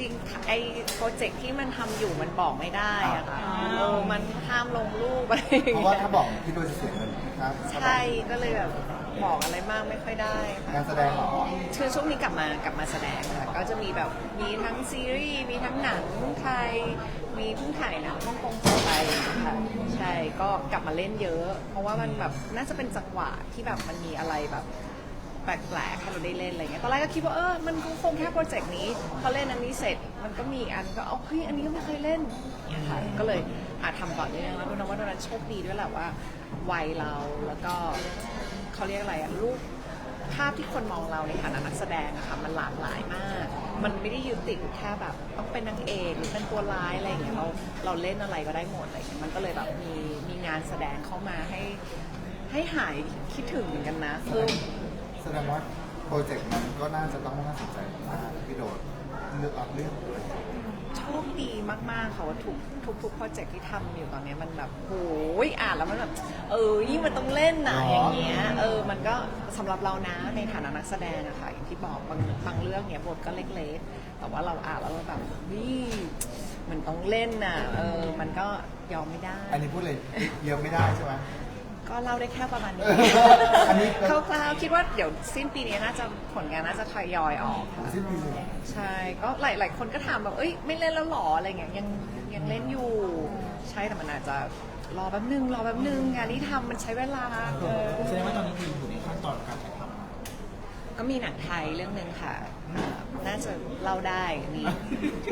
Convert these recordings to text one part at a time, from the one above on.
ริงๆไอ้โปรเจกต์ที่มันทำอยู่มันบอกไม่ได้อะค่ะเออมันห้ามลงรูปอะไรอย่งเพงี้ยราะว่าถ้าบอกพี่โดยจะเสียเงินครับใช่ก็เลยแบบบอกอะไรมากไม่ค่อยได้ค่ะ งานแสดงเหรอคือช่วงนี้กลับมากลับมาแสดงค่ะก็จะมีแบบมีทั้งซีรีส์มีทั้งหนังไทยมีเพิ่งถ่ายหนังฮ่องกงไปค่ะใช่ก็กลับมาเล่นเยอะ เพราะว่ามันแบบน่าจะเป็นจังหวะที่แบบมันมีอะไรแบบ แปลกๆให้เราได้เล่นอะไรเงี้ยตอนแรกก็คิดว่าเออมันคงแค่โปรเจกต์นี้พอเล่นอันนี้เสร็จมันก็มีอันก็เอาเฮ้ยอันนี้ก็ไม่เคยเล่นอย่างเงี้ยค่ะก็เลยอาทำต่อเนื่องแล้วดูนะว่าตอนนั้นโชคดีด้วยแหละว่าวัยเราแล้วก็เขาเรียกอะไรอะลูกภาพที่คนมองเราในฐานะนักแสดงอะค่ะมันหลากหลายมาก มันไม่ได้ยึดติดแค่แบบต้องเป็นนางเอกหรือเป็นตัวร้ายอะไรอย่างเงี้ยเราเราเล่นอะไรก็ได้หมดอะไรอย่างเงี้ยมันก็เลยแบบมีมีงานแสดงเข้ามาให้ให้หายคิดถึงเหมือนกันนะคือ แสดงว่าโปรเจกต์มันก็น่าจะต้องน่าสนใจมากพี่โดดเลือกรับเรื่องด้วยโชคดีมาก ๆ ค่ะว่าทุกทุกทุกโปรเจกต์ที่ทำอยู่ตอนเนี้ยมันแบบโอ้ยอ่านแล้วมันแบบเออยิ่งมันต้องเล่นนะอย่างเงี้ยเออมันก็สำหรับเรานะในฐานะนักแสดงอะค่ะอย่างที่บอกบางบางเรื่องเนี้ยบทก็เล็กๆ แต่ว่าเราอ่านแล้วเราแบบนี่มันต้องเล่นน่ะเออมันก็ยอมไม่ได้ อันนี้พูดเลยเยอะไม่ได้ใช่ไหม ก็เล่าได้แค่ประมาณนี้อันนี้คร่าวๆคิดว่าเดี๋ยวสิ้นปีนี้น่าจะผลงานน่าจะทยอยออกค่ะสิ้นปีเลย ใช่ก็หลายหลายคนก็ถามแบบเอ้ยไม่เล่นแล้วหรออะไรเงี้ยยังยังเล่นอยู่ ใช่แต่มันอาจจะรอแป๊บนึงรอแป๊บนึงงานที่ทำมันใช้เวลาเออแสดงว่าตอนนี้คืออยู่ในขั้นตอนการถ่ายทก็มีหนังไทยเรื่องหนึ่งค่ะอ่าน่าจะเล่าได้มี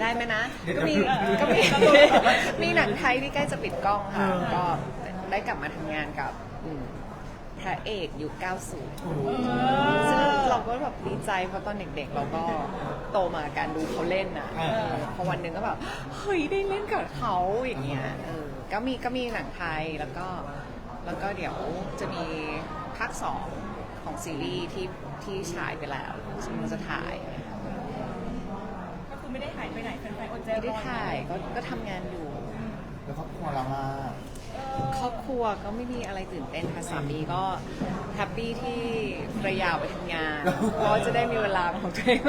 ได้ไหมนะ ก็มีก็มีมีหนังไทยที่ใกล้จะปิดกล้องค่ะก็ ได้กลับมาทำงานกับอืมพระเอกยุค 90 ซึ่งเราก็แบบดีใจเพราะตอนเด็กๆ เราก็โตมากับการดูเขาเล่นอะเออ พอวันหนึ่งก็แบบ เฮ้ย ได้เล่นกับเขาอย่างเงี้ยเออก็มีก็มีหนังไทยแล้วก็แล้วก็เดี๋ยวจะมีภาคสองของซีรีส์ที่ที่ฉายไปแล้วซึ่งมันจะถ่าย ก็คือไม่ได้หายไปไหนแฟนๆอดใจไม่รได้อ ถ่ายก็ก็ทำงานอยู่ แล้วครอบครัวเรามา ครอบครัวก็ไม่มีอะไรตื่นเต้นค่ะสามีก็แฮปปี้ที่ภรรยาไปทำงานเพราะว่าจะได้มีเวลาของตัวเอง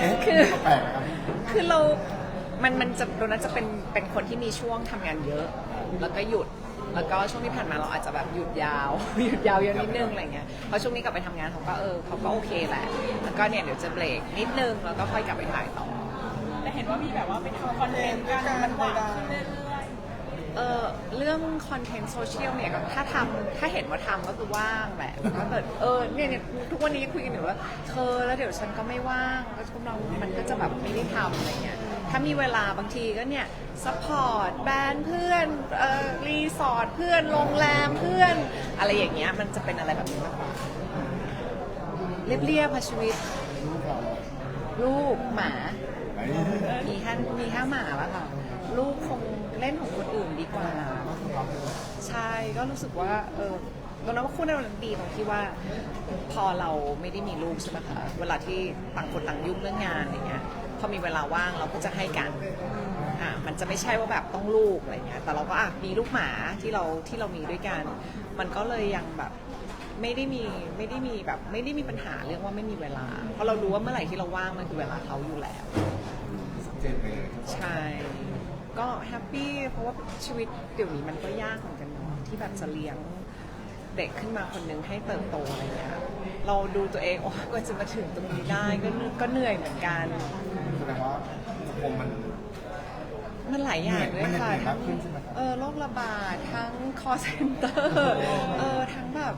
เอ๊ะคือ แปลกนะครับคือเรา มันมันจะโดนัทจะเป็น เป็นคนที่มีช่วงทำงานเยอะ แล้วก็หยุด แล้วก็ช่วงที่ผ่านมาเราอาจจะแบบหยุดยาว หยุดยาวเยอะนิดนึงอะไรเงี้ยเพราะช่วงนี้กลับไปทำงานเขาก็เออเขาก็โอเคแหละ แล้วก็เนี่ยเดี๋ยวจะเบรกนิดนึง แล้วก็ค่อยกลับไปถ่ายต่อ แต่เห็นว่ามีแบบว่าไปทำคอนเทนต์กันมันหวานขึ้นเรื่อย เออเรื่องคอนเทนต์โซเชียลเนี่ยก็ถ้าทำถ้าเห็นว่าทำก็คือว่างแหละถ้าเกิดเออเนี่ยเนี่ยทุกวันนี้คุยกันอยู่ว่าเธอแล้วเดี๋ยวฉันก็ไม่ว่างก็กำลังมันก็จะแบบไม่ได้ทำอะไรเงี้ยถ้ามีเวลาบางทีก็เนี่ยซัพพอร์ตแบรนด์เพื่อนเอ่อรีสอร์ทเพื่อนโรงแรมเพื่อน อะไรอย่างเงี้ยมันจะเป็นอะไรแบบนี้มากกว่าเรียบๆค่ะชีวิตลูกเราลูกหมาไหนมีแค่มีแค่หมาแล้วค่ะ ลูกคง เล่นของคนอื่นดีกว่า ใช่ก็รู้สึกว่าเออตอนนั้นว่าคู่ในวันนั้นดีตรงที่ว่า พอเราไม่ได้มีลูกใช่ไหมคะเวลาที่ต่างคนต่างยุ่งเรื่องงานอย่างเงี้ยพอมีเวลาว่างเราก็จะให้กันอะมันจะไม่ใช่ว่าแบบต้องลูกอะไรเงี้ยแต่เราก็อะมีลูกหมาที่เราที่เรามีด้วยกัน มันก็เลยยังแบบไม่ได้มีไม่ได้มีแบบไม่ได้มีปัญหาเรื่องว่าไม่มีเวลา เพราะเรารู้ว่าเมื่อไหร่ที่เราว่างมันคือเวลาเขาอยู่แล้วสังเกตไปเลย ใช่ ก็แฮปปี้เพราะว่าชีวิตเดี๋ยวนี้มันก็ยากเหมือนกันเนาะที่แบบจะเลี้ยงเด็กขึ้นมาคนนึงให้เติบโตอะไรเงี้ยเราดูตัวเองโอ้กว่าจะมาถึงตรงนี้ได้ก็ก็เหนื่อยเหมือนกัน แสดงว่าสังคมมัน มันหลายอย่างด้วยค่ะมันเหนื่อยทั้มางกขึ้นใช่ไหมครับเออโรคระบาดทั้ง call center เออทั้งแบบ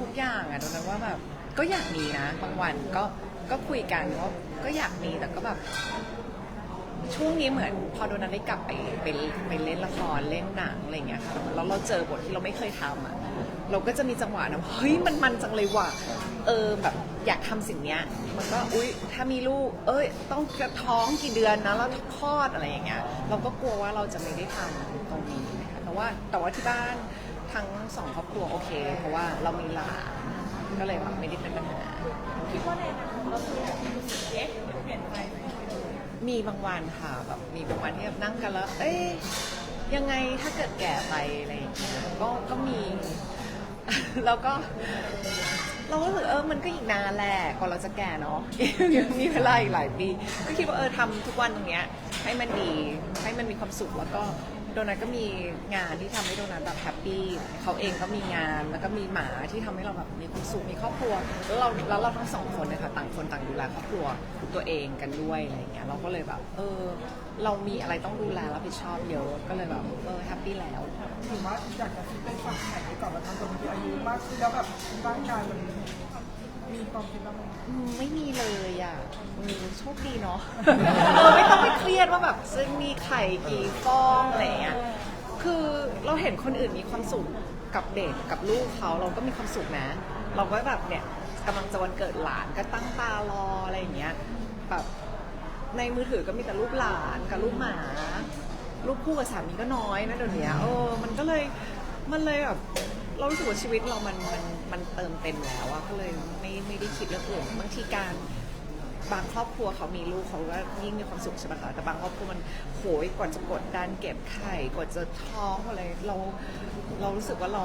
ทุกอย่างอะตรงนั้นว่าแบบก็อยากมีนะบางวันก็ก็คุยกันว่าก็อยากมีแต่ก็แบบ ช่วงนี้เหมือนพอโดนัทได้กลับไปไปไปเล่นละครเล่นหนังอะไรอย่างเงี้ยค่ะแล้วเราเจอบทที่เราไม่เคยทำอะเราก็จะมีจังหวะนะเฮ้ยมันมันจังเลยว่ะเออแบบอยากทำสิ่งเนี้ย มันก็อุ้ยถ้ามีลูก เอ้ยต้องจะท้องกี่เดือนนะแล้วคลอดอะไรอย่างเงี้ย เราก็กลัวว่าเราจะไม่ได้ทำตรงนี้นะคะแต่ว่าแต่ว่าที่บ้านทั้งสองครอบครัวโอเค เพราะว่าเรามีหลานก็เลยแบบไม่ได้เป็นปัญหา คิดว่าในอนาคตเราคือสึกเอ๊ะ มีบางวันค่ะแบบมีบางวันที่แบบนั่งกันแล้ว เอ้ยยังไงถ้าเกิดแก่ไปอะไรอย่างเงี้ยก็ก็มี แล้วก็ เราก็รู้สึกเออมันก็อีกนานแหละก่อนเราจะแก่เนาะ ยังมีเวลาอีกหลายปี ก็คิดว่าเออทำทุกวันตรงเนี้ย ให้มันดีให้มันมีความสุขแล้วก็ โดนัทก็มีงานที่ทำให้โดนัทแบบแฮปปี้เขาเองก็มีงานแล้วก็มีหมาที่ทำให้เราแบบมีความสุขมีครอบครัวแล้วเราแล้วเราทั้งสองคนนะคะต่างคนต่างดูแลครอบครัวตัวเองกันด้วยอะไรอย่างเงี้ยเราก็เลยแบบ เออ เรามีอะไรต้องดูแลรับผิดชอบเยอะก็เลยแบบเออแฮปปี้แล้ว ถือว่าอยากจะคิดเป็นฝักไข่ไปก่อนแล้วทำจนบางที่อายุมากขึ้นแล้วแบบร่างกายมัน มีความคิดบ้างไหมอืมไม่มีเลยอะอืมโชคดีเนาะ เออไม่ต้องไปเครียดว่าแบบจะมีไข่กี่ฟองอะไรอย่างเงี้ย คือเราเห็นคนอื่นมีความสุขกับเด็กกับลูกเขาเราก็มีความสุขนะ เราก็แบบเนี่ยกำลังจะวันเกิดหลานก็ตั้งตารออะไรอย่างเงี้ยแบบในมือถือก็มีแต่รูปหลานกับรูปหมา รูปคู่กับสามีก็น้อยนะเดี๋ยวนี้เออมันก็เลยมันเลยแบบ เรารู้สึกว่าชีวิตเรามันมันมันเติมเต็มแล้วอะก็เลยไม่ไม่ได้คิดเรื่องอื่นบางทีการบางครอบครัวเขามีลูกเขาก็ยิ่งมีความสุขใช่ไหมคะแต่บางครอบครัวมันโหยกว่าจะกดดันเก็บไข่กว่าจะท้องอะไรเราเรารู้สึกว่าเรา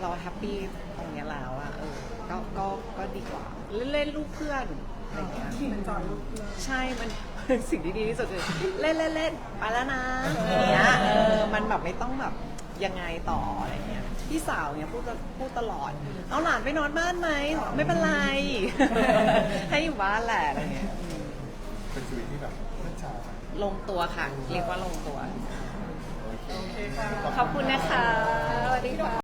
เราแฮปปี้ตรงเนี้ยแล้วอะเออก็ก็ก็ดีกว่า เล่นเล่นลูกเพื่อนอะไรอย่างเงี้ยเป็นจอยลูกเพื่อนใช่ มัน สิ่งที่ดีที่สุดคือเล่นเล่นเล่นไปแล้วนะอย่างเงี้ยเออมันแบบไม่ต้องแบบ ยังไงต่ออะไรเงี้ยพี่สาวเนี้ยพูดพูดตลอด เอาหลานไปนอนบ้านไหมบอกไม่เป็นไร ให้อยู่บ้านแหละอะไรเงี้ยอืมเป็นชีวิตที่แบบเพื่อนชายลงตัวค่ะ เรียกว่าลงตัว โอเคค่ะ ขอบคุณนะคะสวัสดีค่ะ